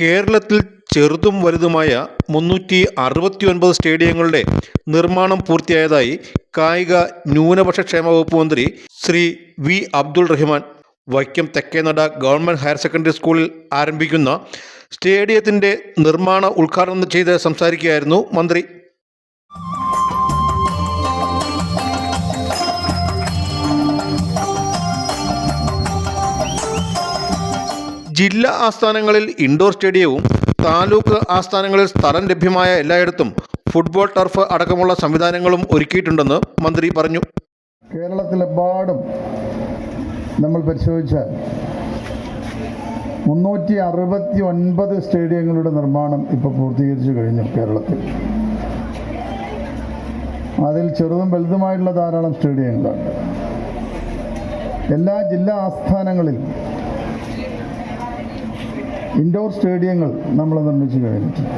കേരളത്തിൽ ചെറുതും വലുതുമായ മുന്നൂറ്റി അറുപത്തി ഒൻപത് സ്റ്റേഡിയങ്ങളുടെ നിർമ്മാണം പൂർത്തിയായതായി കായിക ന്യൂനപക്ഷ ക്ഷേമ വകുപ്പ് മന്ത്രി Shri V Abdul Rahman Vaikom Thekkenada government higher secondary സ്കൂളിൽ ആരംഭിക്കുന്ന സ്റ്റേഡിയത്തിന്റെ നിർമ്മാണ ഉദ്ഘാടനം ചെയ്ത് സംസാരിക്കുകയായിരുന്നു മന്ത്രി. ജില്ലാ ആസ്ഥാനങ്ങളിൽ ഇൻഡോർ സ്റ്റേഡിയവും താലൂക്ക് ആസ്ഥാനങ്ങളിൽ സ്ഥലം ലഭ്യമായ എല്ലായിടത്തും ഫുട്ബോൾ ടർഫ് അടക്കമുള്ള സംവിധാനങ്ങളും ഒരുക്കിയിട്ടുണ്ടെന്ന് മന്ത്രി പറഞ്ഞു. കേരളത്തിലെമ്പാടും നമ്മൾ പരിശോധിച്ചാൽ മുന്നൂറ്റി അറുപത്തി ഒൻപത് സ്റ്റേഡിയങ്ങളുടെ നിർമ്മാണം ഇപ്പോൾ പൂർത്തീകരിച്ചു കഴിഞ്ഞു കേരളത്തിൽ. അതിൽ ചെറുതും വലുതുമായിട്ടുള്ള ധാരാളം സ്റ്റേഡിയങ്ങളുണ്ട്. എല്ലാ ജില്ലാ ആസ്ഥാനങ്ങളിലും ഇൻഡോർ സ്റ്റേഡിയങ്ങൾ നമ്മൾ നിർമ്മിച്ചു കഴിഞ്ഞിട്ടുണ്ട്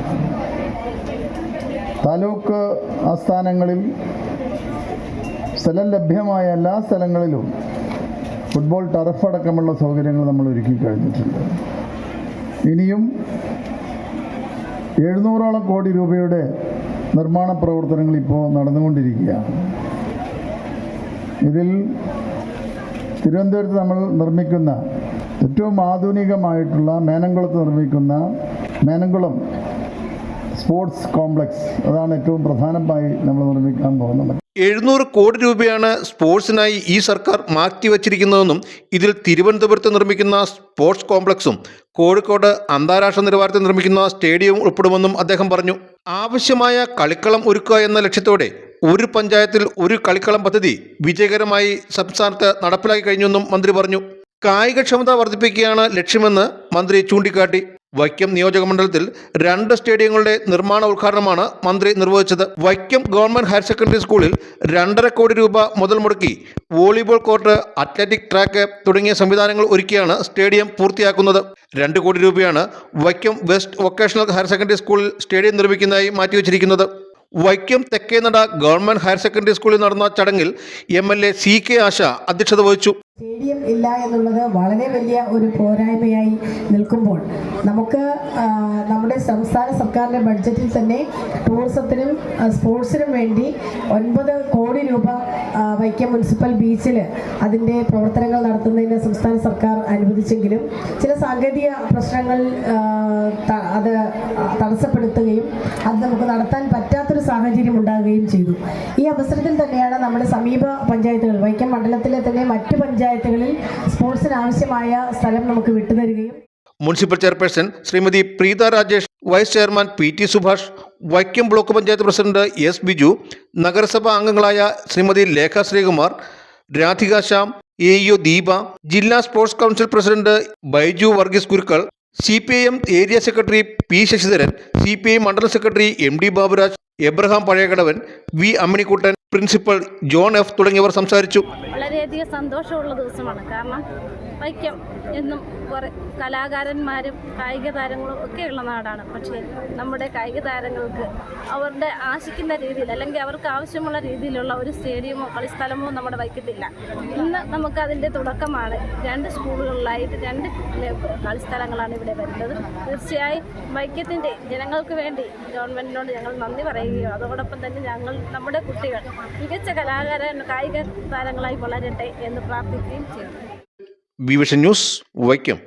താലൂക്ക് ആസ്ഥാനങ്ങളിൽ സ്ഥലം ലഭ്യമായ എല്ലാ സ്ഥലങ്ങളിലും ഫുട്ബോൾ ടർഫ് അടക്കമുള്ള സൗകര്യങ്ങൾ നമ്മൾ ഒരുക്കി കഴിഞ്ഞിട്ടുണ്ട്. ഇനിയും എഴുന്നൂറോളം കോടി രൂപയുടെ നിർമ്മാണ പ്രവർത്തനങ്ങൾ ഇപ്പോൾ നടന്നുകൊണ്ടിരിക്കുകയാണ്. ഇതിൽ തിരുവനന്തപുരത്ത് നമ്മൾ നിർമ്മിക്കുന്ന ഏറ്റവും ആധുനികമായിട്ടുള്ള മേനംകുളത്ത് നിർമ്മിക്കുന്ന മേനംകുളം സ്പോർട്സ് കോംപ്ലക്സ് അതാണ് ഏറ്റവും പ്രധാനമായി നമ്മൾ നിർമ്മിക്കാൻ പോകുന്നത്. എഴുന്നൂറ് കോടി രൂപയാണ് സ്പോർട്സിനായി ഈ സർക്കാർ മാറ്റിവച്ചിരിക്കുന്നതെന്നും ഇതിൽ തിരുവനന്തപുരത്ത് നിർമ്മിക്കുന്ന സ്പോർട്സ് കോംപ്ലക്സും കോഴിക്കോട് അന്താരാഷ്ട്ര നിലവാരത്തിൽ നിർമ്മിക്കുന്ന സ്റ്റേഡിയവും ഉൾപ്പെടുമെന്നും അദ്ദേഹം പറഞ്ഞു. ആവശ്യമായ കളിക്കളം ഒരുക്കുക എന്ന ലക്ഷ്യത്തോടെ ഒരു പഞ്ചായത്തിൽ ഒരു കളിക്കളം പദ്ധതി വിജയകരമായി സംസ്ഥാനത്ത് നടപ്പിലാക്കി കഴിഞ്ഞെന്നും മന്ത്രി പറഞ്ഞു. കായികക്ഷമത വർദ്ധിപ്പിക്കുകയാണ് ലക്ഷ്യമെന്ന് മന്ത്രി ചൂണ്ടിക്കാട്ടി. വൈക്കം നിയോജക മണ്ഡലത്തിൽ രണ്ട് സ്റ്റേഡിയങ്ങളുടെ നിർമ്മാണ ഉദ്ഘാടനമാണ് മന്ത്രി നിർവഹിച്ചത്. വൈക്കം ഗവൺമെന്റ് ഹയർ സെക്കൻഡറി സ്കൂളിൽ രണ്ടര കോടി രൂപ മുതൽ മുടക്കി വോളിബോൾ കോർട്ട് അത്ലറ്റിക് ട്രാക്ക് തുടങ്ങിയ സംവിധാനങ്ങൾ ഒരുക്കിയാണ് സ്റ്റേഡിയം പൂർത്തിയാക്കുന്നത്. രണ്ട് കോടി രൂപയാണ് Vaikom west vocational higher secondary സ്കൂളിൽ സ്റ്റേഡിയം നിർമ്മിക്കുന്നതായി മാറ്റിവെച്ചിരിക്കുന്നത്. Vaikom Thekkenada government higher secondary സ്കൂളിൽ നടന്ന ചടങ്ങിൽ M L A C K Asha അധ്യക്ഷത വഹിച്ചു. സ്റ്റേഡിയം ഇല്ല എന്നുള്ളത് വളരെ വലിയ ഒരു പോരായ്മയായി നിൽക്കുമ്പോൾ നമുക്ക് നമ്മുടെ സംസ്ഥാന സർക്കാരിന്റെ ബഡ്ജറ്റിൽ തന്നെ ടൂറിസത്തിനും സ്പോർട്സിനും വേണ്ടി ഒൻപത് കോടി രൂപ വൈക്കം മുനിസിപ്പൽ ബീച്ചിൽ അതിന്റെ പ്രവർത്തനങ്ങൾ നടത്തുന്നതിന് സംസ്ഥാന സർക്കാർ അനുവദിച്ചെങ്കിലും ചില സാങ്കേതിക പ്രശ്നങ്ങൾ അത് തടസ്സപ്പെടുത്തുകയും അത് നമുക്ക് നടത്താൻ പറ്റാത്തൊരു സാഹചര്യം ഉണ്ടാകുകയും ചെയ്തു. ഈ അവസരത്തിൽ തന്നെയാണ് നമ്മുടെ സമീപ പഞ്ചായത്തുകൾ വൈക്കം മണ്ഡലത്തിലെ തന്നെ മറ്റ് പഞ്ചായത്തുകളിൽ സ്പോർട്സിന് ആവശ്യമായ സ്ഥലം നമുക്ക് വിട്ടുതരികയും municipal chairperson Shrimati Preetha Rajesh vice chairman P T Subhash Vaikom block panchayat president S Biju നഗരസഭാ അംഗങ്ങളായ ശ്രീമതി ലേഖ ശ്രീകുമാർ രാധിക ശ്യാം എ യു ദീപ ജില്ലാ sports council president Baiju Varghese Kurukkal C P I M area secretary P Sasidharan C P I മണ്ഡലം secretary M D Baburaj Abraham Pazhayakadavan V Amminikuttan principal John F തുടങ്ങിയവർ സംസാരിച്ചു. വളരെയധികം സന്തോഷമുള്ള ദിവസമാണ്. കാരണം വൈക്കം എന്നും കുറേ കലാകാരന്മാരും കായിക താരങ്ങളും ഒക്കെയുള്ള നാടാണ്. പക്ഷേ നമ്മുടെ കായിക താരങ്ങൾക്ക് അവരുടെ ആശിക്കുന്ന രീതിയിൽ അല്ലെങ്കിൽ അവർക്ക് ആവശ്യമുള്ള രീതിയിലുള്ള ഒരു സ്റ്റേഡിയമോ കളിസ്ഥലമോ നമ്മുടെ വൈക്കത്തില്ല. ഇന്ന് നമുക്ക് അതിന്റെ തുടക്കമാണ്. രണ്ട് സ്കൂളുകളിലായിട്ട് രണ്ട് കളിസ്ഥലങ്ങളാണ് ഇവിടെ വരുന്നത്. തീർച്ചയായും വൈക്കത്തിന്റെ ജനങ്ങൾക്ക് വേണ്ടി ഗവൺമെന്റിനോട് ഞങ്ങൾ നന്ദി പറയുകയും അതോടൊപ്പം തന്നെ ഞങ്ങൾ നമ്മുടെ കുട്ടികൾ മികച്ച കലാകാരൻ കായിക താരങ്ങളായി വളരട്ടെ എന്ന് പ്രാർത്ഥിക്കുകയും ബി വിഷൻ ന്യൂസ് വൈക്കം.